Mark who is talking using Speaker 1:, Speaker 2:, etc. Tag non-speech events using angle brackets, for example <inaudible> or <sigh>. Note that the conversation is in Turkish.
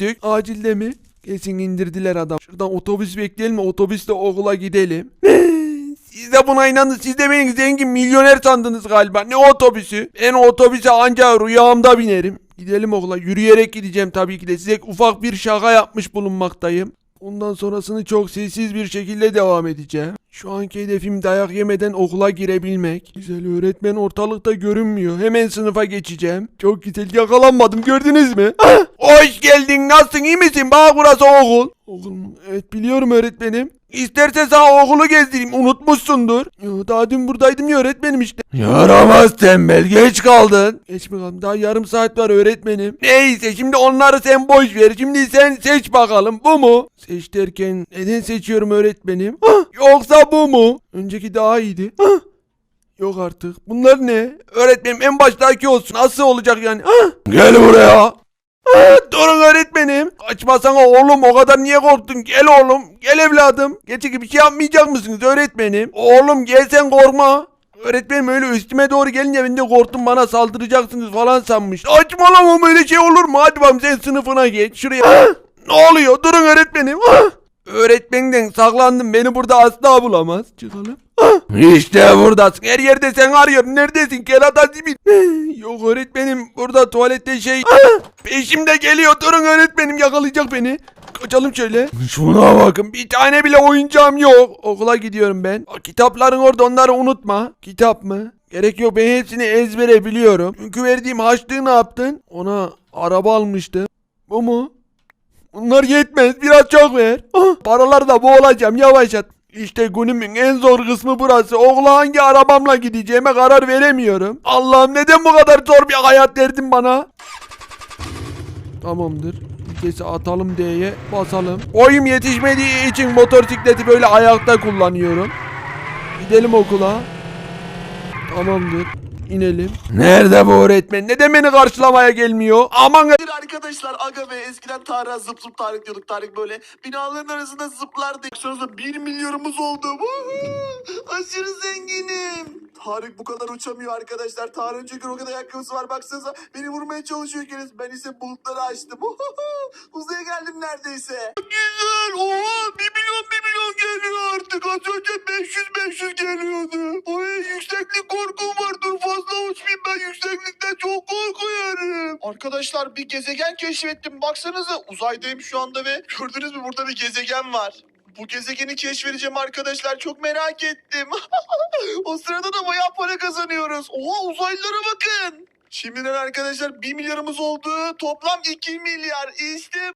Speaker 1: Dük, Acilde mi? Kesin indirdiler adam. Şuradan otobüs bekleyelim mi? Otobüsle okula gidelim. <laughs> Siz de buna inandınız. Siz de beni zengin milyoner sandınız galiba. Ne otobüsü? Ben otobüse ancak rüyamda binerim. Gidelim okula. Yürüyerek gideceğim tabii ki de. Size ufak bir şaka yapmış bulunmaktayım. Ondan sonrasını çok sessiz bir şekilde devam edeceğim. Şu anki hedefim dayak yemeden okula girebilmek. Güzel öğretmen ortalıkta görünmüyor. Hemen sınıfa geçeceğim. Çok güzel yakalanmadım gördünüz mü? <laughs> Hoş geldin nasılsın iyi misin? Bak burası okul. Mu? Evet biliyorum öğretmenim. İsterse sana okulu gezdireyim unutmuşsundur. Yo, daha dün buradaydım ya öğretmenim işte. Yaramaz tembel geç kaldın. Geç mi kaldım daha yarım saat var öğretmenim. Neyse şimdi onları sen boş ver. Şimdi sen seç bakalım bu mu? Seç derken neden seçiyorum öğretmenim? Ah, yoksa bu mu? Önceki daha iyiydi. Ah, Yok artık. Bunlar ne? Öğretmenim en baştaki olsun. Nasıl olacak yani? Ah, Gel buraya. Durun öğretmenim. Kaçmasana oğlum o kadar niye korktun? Gel oğlum. Gel evladım. Gerçek bir şey yapmayacak mısınız öğretmenim? Oğlum gel sen korkma. Öğretmenim öyle üstüme doğru gelince ben de korktum bana saldıracaksınız falan sanmış. Saçmalama öyle şey olur mu? Hadi bakalım sen sınıfına geç şuraya. ne oluyor? Durun öğretmenim. Ah! Öğretmenden saklandım beni burada asla bulamaz. Çıkalım. İşte buradasın. Her yerde sen arıyorum. Neredesin? Kerata zibil. Yok öğretmenim. Burada tuvalette şey. Peşimde geliyor. Durun öğretmenim yakalayacak beni. Kaçalım şöyle. Şuna bakın. Bir tane bile oyuncağım yok. Okula gidiyorum ben. Kitapların orada onları unutma. Kitap mı? Gerek yok ben hepsini ezbere biliyorum. Çünkü verdiğim harçlığı ne yaptın? Ona araba almıştım. Bu mu? Bunlar yetmez. Biraz çok ver. Ah, paraları da boğulacağım. Yavaşlat. İşte günümün en zor kısmı burası. Okula hangi arabamla gideceğime karar veremiyorum. Allah'ım neden bu kadar zor bir hayat verdin bana? Tamamdır. Vitesi atalım D'ye basalım. Boyum yetişmediği için motosikleti böyle ayakta kullanıyorum. Gidelim okula. Tamamdır. İnelim. Nerede bu öğretmen? Neden beni karşılamaya gelmiyor? Aman
Speaker 2: arkadaşlar aga ve eskiden Tarık'a zıp zıp Tarık diyorduk. Tarık böyle binaların arasında zıplardı. Baksanıza 1 milyonumuz oldu. Woohoo! Aşırı zenginim. Tarık bu kadar uçamıyor arkadaşlar. Tarık'ın çünkü o kadar ayakkabısı var. Baksanıza beni vurmaya çalışıyor kendisi. Ben ise bulutları açtım. Uzaya geldim neredeyse. Güzel. Oha 1 milyon 1 milyon geliyor artık. Az önce 500 500 geliyordu. Oy yükseklik korkum var. Ben yükseklikten çok korkuyorum. Arkadaşlar bir gezegen keşfettim. Baksanıza uzaydayım şu anda ve gördünüz mü burada bir gezegen var. Bu gezegeni keşfedeceğim arkadaşlar. Çok merak ettim. <laughs> o sırada da bayağı para kazanıyoruz. Oha uzaylılara bakın. Şimdiden arkadaşlar 1 milyarımız oldu. Toplam 2 milyar. İşte